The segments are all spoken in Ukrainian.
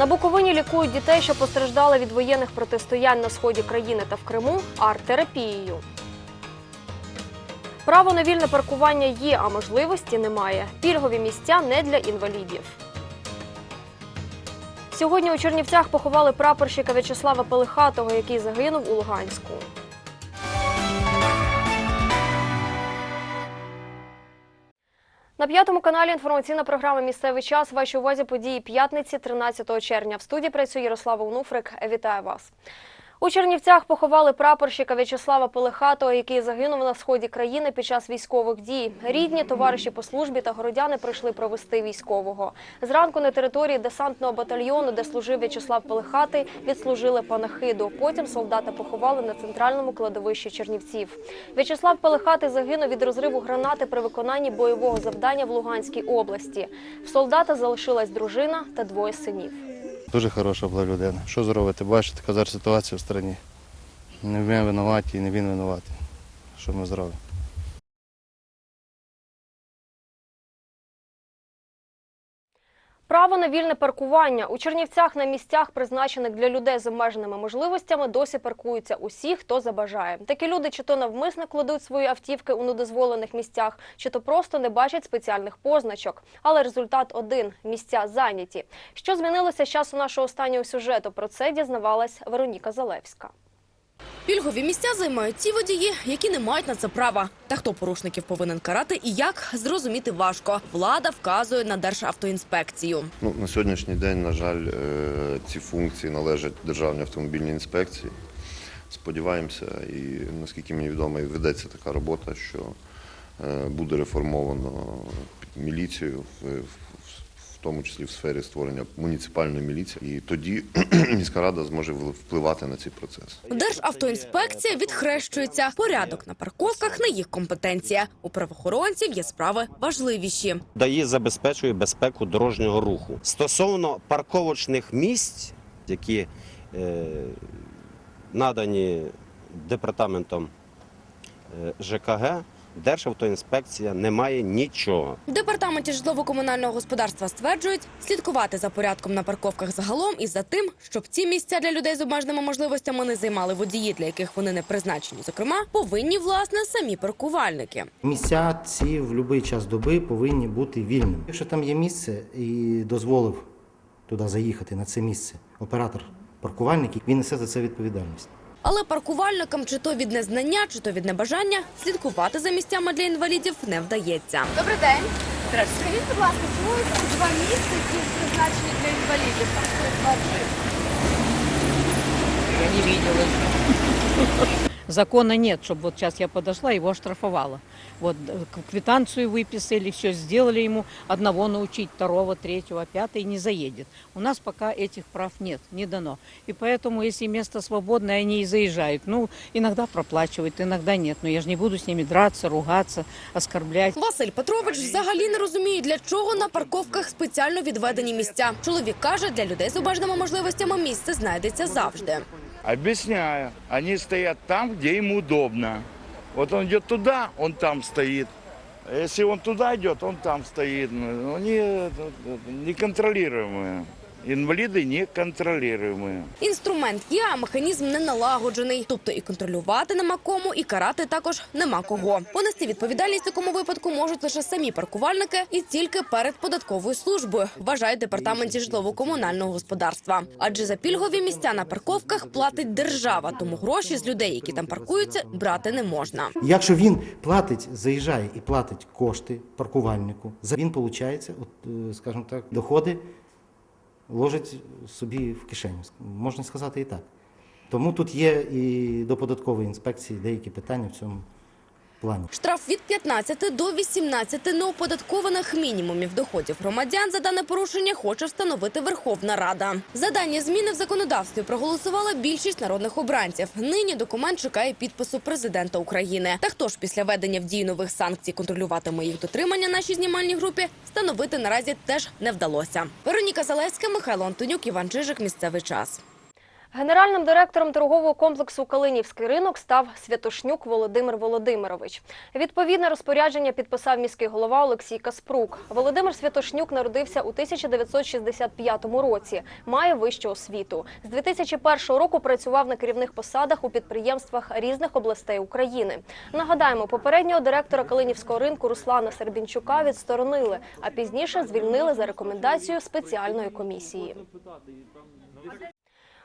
На Буковині лікують дітей, що постраждали від воєнних протистоянь на сході країни та в Криму арт-терапією. Право на вільне паркування є, а можливості немає. Пільгові місця не для інвалідів. Сьогодні у Чернівцях поховали прапорщика В'ячеслава Пелихатого, який загинув у Луганську. На п'ятому каналі інформаційна програма Місцевий час. Вашій увазі події п'ятниці, 13 червня. В студії працює Ярослава Унуфрик. Вітаю вас. У Чернівцях поховали прапорщика В'ячеслава Пелихатого, який загинув на сході країни під час військових дій. Рідні, товариші по службі та городяни прийшли провести військового. Зранку на території десантного батальйону, де служив В'ячеслав Пелихатий, відслужили панахиду. Потім солдата поховали на центральному кладовищі Чернівців. В'ячеслав Пелихатий загинув від розриву гранати при виконанні бойового завдання в Луганській області. В солдата залишилась дружина та двоє синів. Дуже хороша була людина. Що зробити? Бачите, така зараз ситуація в країні. Не ми винуваті і не він винуватий. Що ми зробимо? Право на вільне паркування у Чернівцях на місцях, призначених для людей з обмеженими можливостями, досі паркуються усі, хто забажає. Такі люди чи то навмисно кладуть свої автівки у недозволених місцях, чи то просто не бачать спеціальних позначок. Але результат один місця зайняті. Що змінилося з часу нашого останнього сюжету? Про це дізнавалась Вероніка Залевська. Пільгові місця займають ті водії, які не мають на це права. Та хто порушників повинен карати і як зрозуміти важко. Влада вказує на Державтоінспекцію. Ну, на сьогоднішній день, на жаль, е, ці функції належать Державній автомобільній інспекції. Сподіваємося, і наскільки мені відомо, ведеться така робота, що е, буде реформовано міліцію, в тому числі в сфері створення муніципальної міліції. І тоді міська рада зможе впливати на цей процес. Державтоінспекція відхрещується. Порядок на парковках не їх компетенція. У правоохоронців є справи важливіші. дає забезпечує безпеку дорожнього руху. Стосовно парковочних місць, які е, надані департаментом е, ЖКГ, Державтоінспекція не має нічого. В департаменті житлово-комунального господарства стверджують, слідкувати за порядком на парковках загалом і за тим, щоб ці місця для людей з обмеженими можливостями не займали водії, для яких вони не призначені. Зокрема, повинні власне самі паркувальники. Місця ці в будь-який час доби повинні бути вільними. Якщо там є місце і дозволив туди заїхати на це місце оператор паркувальник, він несе за це відповідальність. Але паркувальникам чи то від незнання, чи то від небажання слідкувати за місцями для інвалідів не вдається. Добрий день. Скажіть, будь ласка, чому ці два місця, які призначені для інвалідів, два джипи? Я не еще Закона нет, чтобы вот сейчас я подошла, его оштрафовала. Вот э, к- квитанцию выписали, все сделали ему, одного научить, второго, третьего, пятый не заедет. У нас пока этих прав нет, не дано. И поэтому, если место свободное, они и заезжают. Ну, иногда проплачивают, иногда нет. Но я же не буду с ними драться, ругаться, оскорблять. Василь Петрович взагалі не розуміє, для чого на парковках спеціально відведені місця. Чоловік каже, для людей з обмеженими можливостями місце знайдеться завжди. Объясняю. Они стоят там, где им удобно. Вот он идет туда, он там стоит. Если он туда идет, он там стоит. Ну, Они э, неконтролируемые. Инвалиды неконтролируемые. Інструмент є, а механізм не налагоджений. Тобто і контролювати нема кому, і карати також нема кого. Понести відповідальність в такому випадку можуть лише самі паркувальники і тільки перед податковою службою, вважають департаменті житлово-комунального господарства. Адже за пільгові місця на парковках платить держава, тому гроші з людей, які там паркуються, брати не можна. Якщо він платить, заїжджає і платить кошти паркувальнику, за- він виходить, от, е, скажімо так, доходи ложить собі в кишеню. Можна сказати і так. Тому тут є і до податкової інспекції деякі питання в цьому плані. Штраф від 15 до 18 неоподаткованих мінімумів доходів громадян за дане порушення хоче встановити Верховна Рада. За дані зміни в законодавстві проголосувала більшість народних обранців. Нині документ чекає підпису президента України. Та хто ж після введення в дію нових санкцій контролюватиме їх дотримання нашій знімальній групі, встановити наразі теж не вдалося. Вероніка Залевська, Михайло Антонюк, Іван Чижик. Місцевий час. Генеральним директором торгового комплексу Калинівський ринок став Святошнюк Володимир Володимирович. Відповідне розпорядження підписав міський голова Олексій Каспрук. Володимир Святошнюк народився у 1965 році. Має вищу освіту. З 2001 року працював на керівних посадах у підприємствах різних областей України. Нагадаємо, попереднього директора Калинівського ринку Руслана Сербінчука відсторонили, а пізніше звільнили за рекомендацією спеціальної комісії.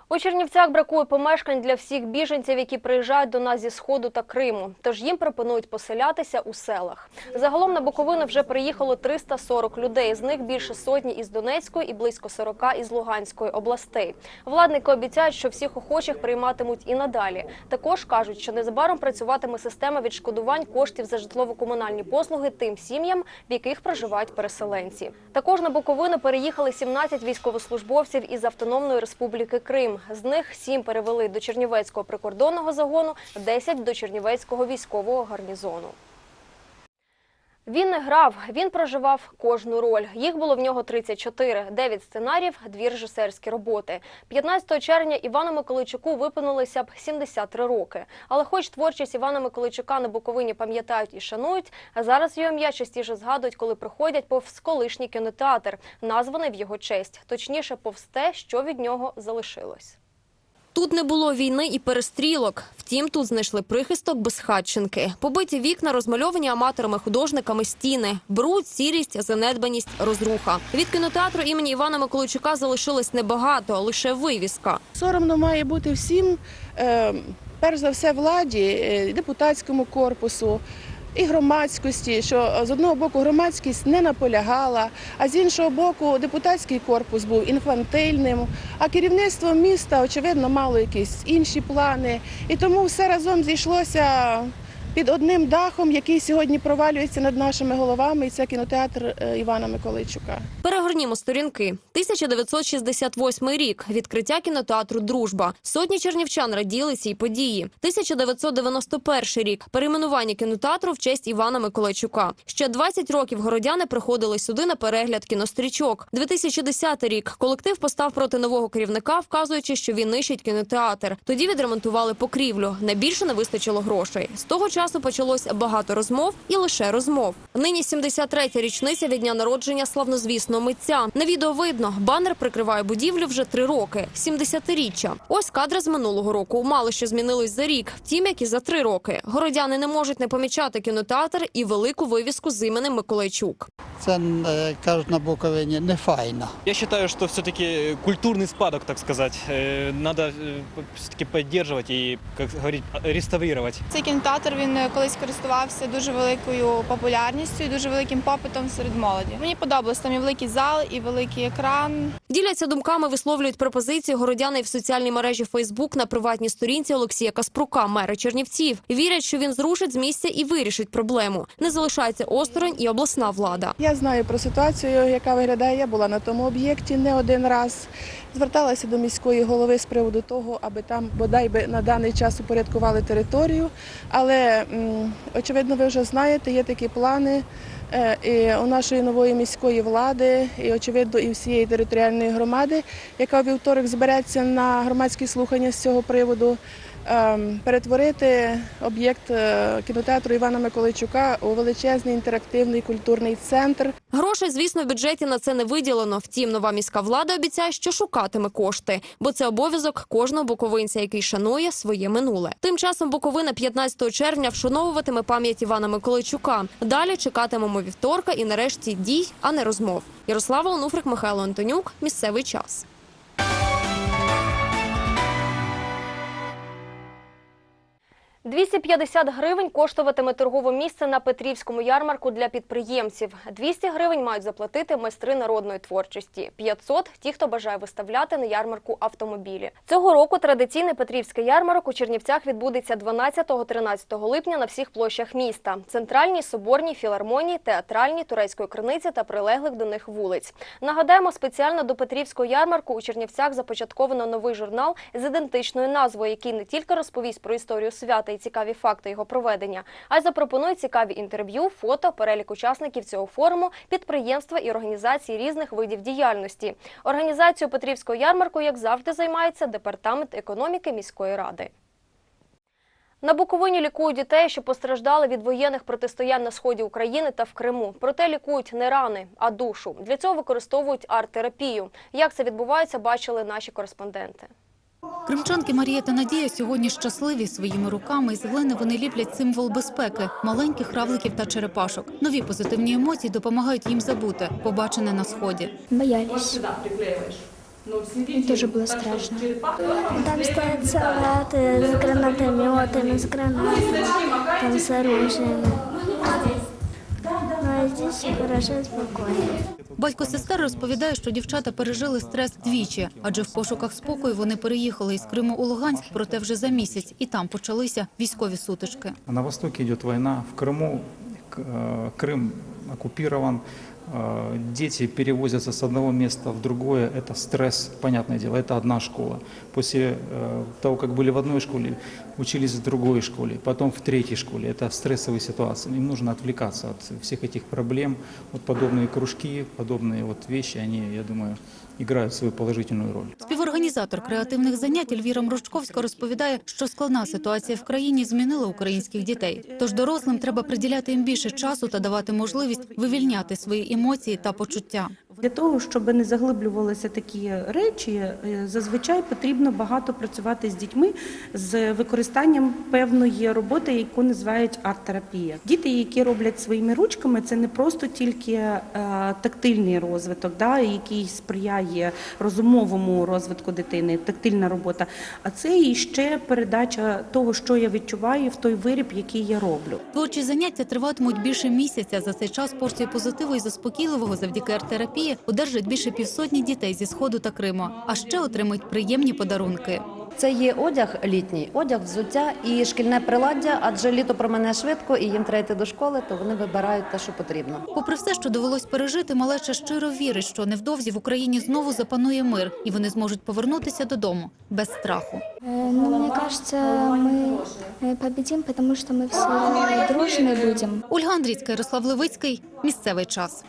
У Чернівцях бракує помешкань для всіх біженців, які приїжджають до нас зі сходу та Криму. Тож їм пропонують поселятися у селах. Загалом на Буковину вже приїхало 340 людей. З них більше сотні із Донецької і близько 40 із Луганської областей. Владники обіцяють, що всіх охочих прийматимуть і надалі. Також кажуть, що незабаром працюватиме система відшкодувань коштів за житлово-комунальні послуги тим сім'ям, в яких проживають переселенці. Також на Буковину переїхали 17 військовослужбовців із Автономної Республіки Крим. З них 7 перевели до Чернівецького прикордонного загону, 10 – до Чернівецького військового гарнізону. Він не грав, він проживав кожну роль. Їх було в нього 34, 9 сценаріїв, дві режисерські роботи. 15 червня Івану Миколайчуку виповнилося б 73 роки. Але хоч творчість Івана Миколайчука на Буковині пам'ятають і шанують, а зараз його ім'я частіше згадують, коли проходять повз колишній кінотеатр, названий в його честь. Точніше, повз те, що від нього залишилось. Тут не було війни і перестрілок. Втім, тут знайшли прихисток безхатченки. Побиті вікна, розмальовані аматорами-художниками стіни, бруд, сірість, занедбаність, розруха. Від кінотеатру імені Івана Миколайчука залишилось небагато, лише вивіска. Соромно має бути всім, е, перш за все, владі, е, депутатському корпусу. І громадськості, що з одного боку громадськість не наполягала, а з іншого боку депутатський корпус був інфантильним, а керівництво міста, очевидно, мало якісь інші плани. І тому все разом зійшлося під одним дахом, який сьогодні провалюється над нашими головами, і це кінотеатр е, Івана Миколайчука. Перегорнімо сторінки. 1968 рік. Відкриття кінотеатру Дружба. Сотні чернівчан раділи цій події. 1991 рік. Перейменування кінотеатру в честь Івана Миколайчука. Ще 20 років городяни приходили сюди на перегляд кінострічок. 2010 рік. Колектив постав проти нового керівника, вказуючи, що він нищить кінотеатр. Тоді відремонтували покрівлю. Найбільше не вистачило грошей. З того часу почалось багато розмов і лише розмов. Нині 73-я річниця від дня народження славнозвісного митця. На відео видно, банер прикриває будівлю вже три роки. 70-річчя. Ось кадри з минулого року. Мало що змінилось за рік. Втім, як і за три роки. Городяни не можуть не помічати кінотеатр і велику вивіску з іменем Миколайчук. Це е, кажуть на Буковині не файно. Я считаю, что все-таки культурный спадок, так сказать, э, надо все-таки поддерживать и, как говорить, реставрировать. Цей кінотеатр він е, колись користувався дуже великою популярністю і дуже великим попитом серед молоді. Мені подобалось там і великий зал, і великий екран. Діляться думками, висловлюють пропозиції городяни в соціальній мережі Фейсбук на приватній сторінці Олексія Каспрука, мера Чернівців. Вірять, що він зрушить з місця і вирішить проблему. Не залишається осторонь і обласна влада. Я знаю про ситуацію, яка виглядає. Я була на тому об'єкті не один раз. Зверталася до міської голови з приводу того, аби там бодай би на даний час упорядкували територію. Але очевидно, ви вже знаєте, є такі плани. е, І у нашої нової міської влади, і очевидно, і всієї територіальної громади, яка у вівторок збереться на громадські слухання з цього приводу, перетворити об'єкт е, кінотеатру Івана Миколайчука у величезний інтерактивний культурний центр. Грошей, звісно, в бюджеті на це не виділено. Втім, нова міська влада обіцяє, що шукатиме кошти, бо це обов'язок кожного буковинця, який шанує своє минуле. Тим часом Буковина 15 червня вшановуватиме пам'ять Івана Миколайчука. Далі чекатимемо вівторка і нарешті дій, а не розмов. Ярослава Онуфрик, Михайло Антонюк. Місцевий час. – 250 гривень коштуватиме торгове місце на Петрівському ярмарку для підприємців. 200 гривень мають заплатити майстри народної творчості. 500 – ті, хто бажає виставляти на ярмарку автомобілі. Цього року традиційний Петрівський ярмарок у Чернівцях відбудеться 12-13 липня на всіх площах міста. Центральній, Соборній, Філармонії, Театральній, Турецької криниці та прилеглих до них вулиць. Нагадаємо, спеціально до Петрівського ярмарку у Чернівцях започатковано новий журнал з ідентичною назвою, який не тільки розповість про історію свята і цікаві факти його проведення, а й запропонують цікаві інтерв'ю, фото, перелік учасників цього форуму, підприємства і організації різних видів діяльності. Організацією Петрівського ярмарку, як завжди, займається департамент економіки міської ради. На Буковині лікують дітей, що постраждали від воєнних протистоянь на сході України та в Криму. Проте лікують не рани, а душу. Для цього використовують арт-терапію. Як це відбувається, бачили наші кореспонденти. Кримчанки Марія та Надія сьогодні щасливі своїми руками. Із глини вони ліплять символ безпеки маленьких равликів та черепашок. Нові позитивні емоції допомагають їм забути побачене на сході. Боялись. Дуже було страшно. Там стоят солдаты с гранатометами, с гранатами, там с оружием Ну, а здесь хорошо и спокойно. Батько сестер розповідає, що дівчата пережили стрес двічі, адже в пошуках спокою вони переїхали із Криму у Луганськ, проте вже за місяць, і там почалися військові сутички. На востоке идет война, в Крыму К- э, Крым оккупирован, э, дети перевозятся с одного места в другое, это стресс, понятное дело, это одна школа. После э, того, как были в одной школе, учились в другой школе, потом в третьей школе, это стрессовые ситуации. Им нужно отвлекаться от всех этих проблем. Вот подобные кружки, подобные вот вещи, они, я думаю, играют свою положительную роль. Співорганізатор креативних занять Ельвіра Мручковська розповідає, що складна ситуація в країні змінила українських дітей. Тож дорослим треба приділяти їм більше часу та давати можливість вивільняти свої емоції та почуття. Для того, щоб не заглиблювалися такі речі, е, зазвичай потрібно багато працювати з дітьми з використанням певної роботи, яку називають арт-терапія. Діти, які роблять своїми ручками, це не просто тільки е, тактильний розвиток, да, який сприяє розумовому розвитку дитини, тактильна робота, а це і ще передача того, що я відчуваю в той виріб, який я роблю. Творчі заняття триватимуть більше місяця. За цей час порцію позитиву і заспокійливого завдяки арт-терапії одержать більше півсотні дітей зі сходу та Криму, а ще отримають приємні подарунки. Це є одяг літній, одяг, взуття і шкільне приладдя, адже літо промине швидко і їм треба йти до школи, то вони вибирають те, що потрібно. Попри все, що довелось пережити, малеча щиро вірить, що невдовзі в Україні знову запанує мир, і вони зможуть повернутися додому без страху. Э, Ну, мне кажется, мы э, победим, потому что мы все дружны будем. Ольга Андрійська, Ярослав Левицький. Місцевий час.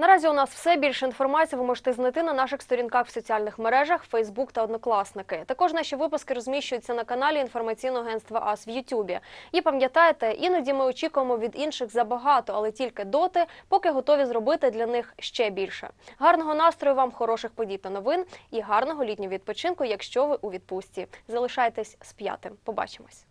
Наразі у нас все більше інформації ви можете знайти на наших сторінках в соціальних мережах, Фейсбук та Однокласники. Також наші випуски розміщуються на каналі інформаційного агентства АС в Ютубі. І пам'ятайте, іноді ми очікуємо від інших забагато, але тільки доти, поки готові зробити для них ще більше. Гарного настрою вам, хороших подій та новин і гарного літнього відпочинку, якщо ви у відпустці. Залишайтесь з п'ятим. Побачимось.